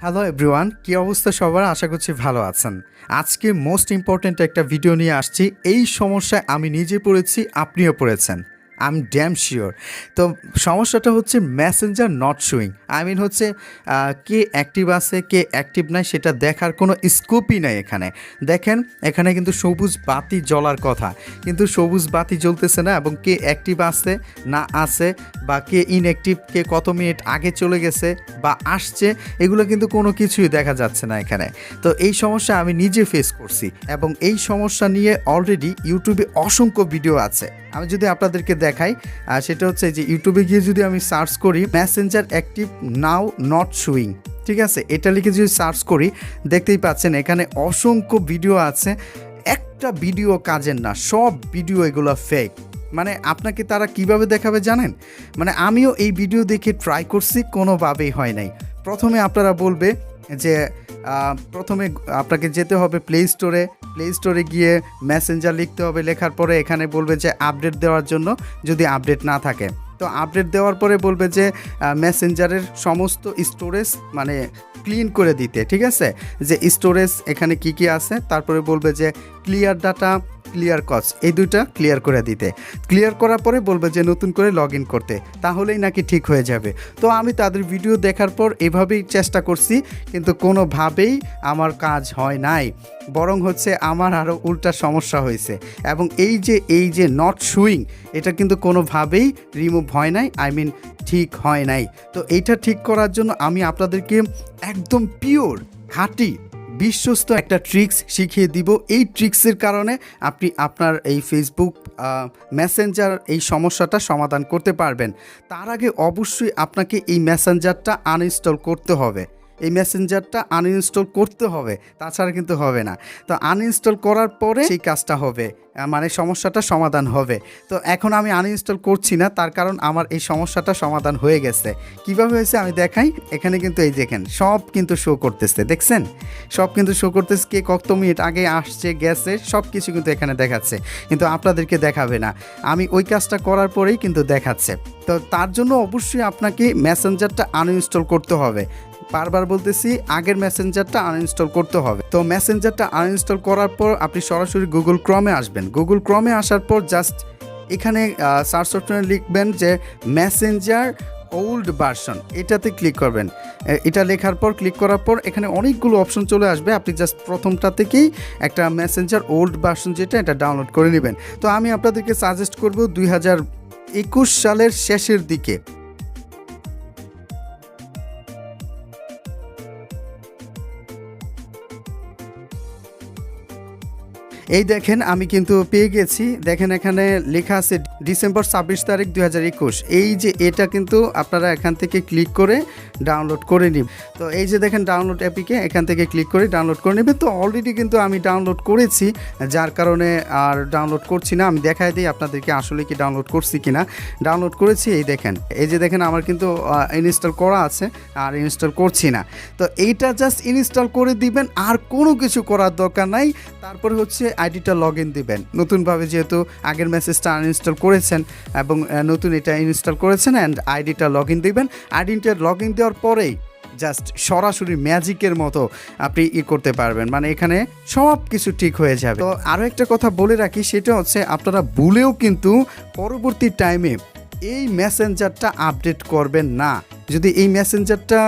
Hello everyone কী অবস্থা সবার? আশা করছি ভালো আছেন। আজকে মোস্ট ইম্পর্ট্যান্ট একটা ভিডিও নিয়ে আসছি। এই সমস্যায় আমি নিজে পড়েছি, আপনিও পড়েছেন। আই এম ড্যাম শিওর তো সমস্যাটা হচ্ছে messenger not showing I mean হচ্ছে কে অ্যাক্টিভ আছে, কে অ্যাক্টিভ নাই, সেটা দেখার কোনো স্কোপই নাই এখানে। দেখেন, এখানে কিন্তু সবুজ বাতি জ্বলার কথা। কিন্তু সবুজ বাতি জ্বলতেছে না এবং কে অ্যাক্টিভ আছে, না আছে, বা কে ইনঅ্যাক্টিভ কে কত মিনিট আগে চলে গেছে, বা আসছে, এগুলো কিন্তু কোনো কিছুই দেখা যাচ্ছে না এখানে। তো এই সমস্যা আমি নিজে ফেস করছি এবং এই সমস্যা নিয়ে অলরেডি ইউটিউবে অসংখ্য ভিডিও আছে। আমি যদি আপনাদেরকে দেখাই, আর সেটা হচ্ছে যে ইউটিউবে গিয়ে যদি আমি সার্চ করি messenger active now not showing ঠিক আছে? এটা লিখে যদি সার্চ করি, দেখতেই পাচ্ছেন এখানে অসংখ্য ভিডিও আছে। একটা ভিডিও কাজের না, সব ভিডিও এগুলো ফেক মানে আপনাকে তারা কীভাবে দেখাবে জানেন? মানে আমিও এই ভিডিও দেখে ট্রাই করছি, কোনোভাবেই হয় নাই। প্রথমে আপনারা বলবে যে প্রথমে আপনাকে যেতে হবে প্লে স্টোরে প্লে স্টোরে গিয়ে মেসেঞ্জার লিখতে হবে, লেখার পরে এখানে বলবে যে আপডেট দেওয়ার জন্য যদি আপডেট না থাকে। তো আপডেট দেওয়ার পরে বলবে যে মেসেঞ্জারের সমস্ত স্টোরেজ মানে ক্লিন করে দিতে, ঠিক আছে? যে স্টোরেজ এখানে কি কি আছে? তারপরে বলবে যে ক্লিয়ার ডাটা ক্লিয়ার কজ এই দুইটা ক্লিয়ার করে দিতে। ক্লিয়ার করার পরে বলবে যে নতুন করে লগ ইন করতে, তাহলেই নাকি ঠিক হয়ে যাবে। তো আমি তাদের ভিডিও দেখার পর এভাবেই চেষ্টা করছি, কিন্তু কোনোভাবেই আমার কাজ হয় নাই। বরং হচ্ছে আমার আরও উল্টা সমস্যা হয়েছে। এবং এই যে এই যে নট সুইং এটা কিন্তু কোনোভাবেই রিমুভ হয় নাই আই মিন ঠিক হয় নাই। তো এইটা ঠিক করার জন্য আমি আপনাদেরকে একদম পিওর খাঁটি বিশ্বস্ত একটা ট্রিক্স শিখিয়ে দিব। এই ট্রিক্সের কারণে আপনি আপনার এই ফেসবুক মেসেঞ্জার এই সমস্যাটা সমাধান করতে পারবেন। তার আগে অবশ্যই আপনাকে এই মেসেঞ্জারটা আনইনস্টল করতে হবে। এই মেসেঞ্জারটা আনইনস্টল করতে হবে, তাছাড়া কিন্তু হবে না। তো আনইনস্টল করার পরে সেই কাজটা হবে মানে সমস্যাটা সমাধান হবে। তো এখন আমি আনইনস্টল করছি না, তার কারণ আমার এই সমস্যাটা সমাধান হয়ে গেছে। কীভাবে হয়েছে আমি দেখাই, এখানে কিন্তু এই দেখেন, সব কিন্তু শো করতেছে, দেখছেন? সব কিন্তু শো করতেছে, কে কত মিনিট আগে আসছে, গেছে, সব কিছু কিন্তু এখানে দেখাচ্ছে। কিন্তু আপনাদেরকে দেখাবে না। আমি ওই কাজটা করার পরেই কিন্তু দেখাচ্ছে। তো তার জন্য অবশ্যই আপনাকে মেসেঞ্জারটা আনইনস্টল করতে হবে। বারবার বলতেছি, আগের মেসেঞ্জারটা আনইনস্টল করতে হবে। তো মেসেঞ্জারটা আনইনস্টল করার পর আপনি সরাসরি গুগল ক্রমে আসবেন। গুগল ক্রমে আসার পর জাস্ট এখানে সার্চ অপশনে লিখবেন যে মেসেঞ্জার ওল্ড ভার্সন এটাতে ক্লিক করবেন। এটা লেখার পর ক্লিক করার পর এখানে অনেকগুলো অপশন চলে আসবে। আপনি জাস্ট প্রথমটা থেকেই একটা মেসেঞ্জার ওল্ড ভার্সন যেটা, এটা ডাউনলোড করে নেবেন। তো আমি আপনাদেরকে সাজেস্ট করব দুই একুশ সালের শেষের দিকে। এই দেখেন আমি কিন্তু পেয়ে গেছি। দেখেন এখানে লেখা আছে ডিসেম্বর ছাব্বিশ তারিখ দু হাজার একুশ। এই যে এটা কিন্তু আপনারা এখান থেকে ক্লিক করে ডাউনলোড করে নিন। তো এই যে দেখেন ডাউনলোড অ্যাপিকে এখান থেকে ক্লিক করে ডাউনলোড করে নেবেন। তো অলরেডি কিন্তু আমি ডাউনলোড করেছি, যার কারণে আর ডাউনলোড করছি না। আমি দেখাই দিই আপনাদেরকে আসলে কি ডাউনলোড করছি কিনা। ডাউনলোড করেছি, এই দেখেন। এই যে দেখেন আমার কিন্তু ইনস্টল করা আছে, আর ইনস্টল করছি না। তো এইটা জাস্ট ইনস্টল করে দিবেন, আর কোনো কিছু করার দরকার নাই। তারপরে হচ্ছে আইডিটা লগ ইন দিবেন। নতুনভাবে যেহেতু আগের মেসেজটা আনইনস্টল করেছেন এবং নতুন এটা ইনস্টল করেছেন অ্যান্ড আইডিটা লগ ইন দিবেন। আইডিটা লগ ইন দেওয়ার পরেই জাস্ট সরাসরি ম্যাজিকের মতো আপনি ই করতে পারবেন। মানে এখানে সব কিছু ঠিক হয়ে যাবে। তো আরও একটা কথা বলে রাখি, সেটা হচ্ছে আপনারা ভুলেও কিন্তু পরবর্তী টাইমে এই মেসেঞ্জারটা আপডেট করবেন না। যদি এই মেসেঞ্জারটা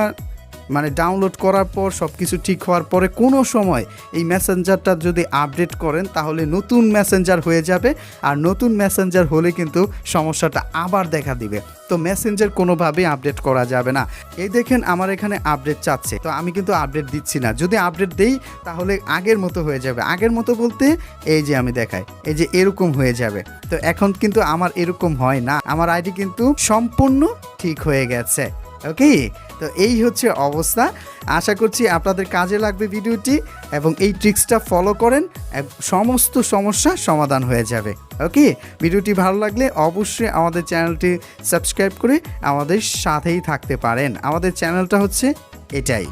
মানে ডাউনলোড করার পর সব কিছু ঠিক হওয়ার পরে কোনো সময় এই মেসেঞ্জারটা যদি আপডেট করেন, তাহলে নতুন মেসেঞ্জার হয়ে যাবে আর নতুন মেসেঞ্জার হলে কিন্তু সমস্যাটা আবার দেখা দিবে। তো মেসেঞ্জার কোনোভাবেই আপডেট করা যাবে না। এই দেখেন আমার এখানে আপডেট চাচ্ছে। তো আমি কিন্তু আপডেট দিচ্ছি না। যদি আপডেট দেই, তাহলে আগের মতো হয়ে যাবে। আগের মতো বলতে এই যে আমি দেখাই, এই যে এরকম হয়ে যাবে। তো এখন কিন্তু আমার এরকম হয় না। আমার আইডি কিন্তু সম্পূর্ণ ঠিক হয়ে গেছে। ওকে? তো এই হচ্ছে অবস্থা। আশা করছি আপনাদের কাজে লাগবে ভিডিওটি এবং এই ট্রিক্সটা ফলো করেন সমস্ত সমস্যা সমাধান হয়ে যাবে, ওকে? ভিডিওটি ভালো লাগলে অবশ্যই আমাদের চ্যানেলটি সাবস্ক্রাইব করে আমাদের সাথেই থাকতে পারেন। আমাদের চ্যানেলটা হচ্ছে এটাই।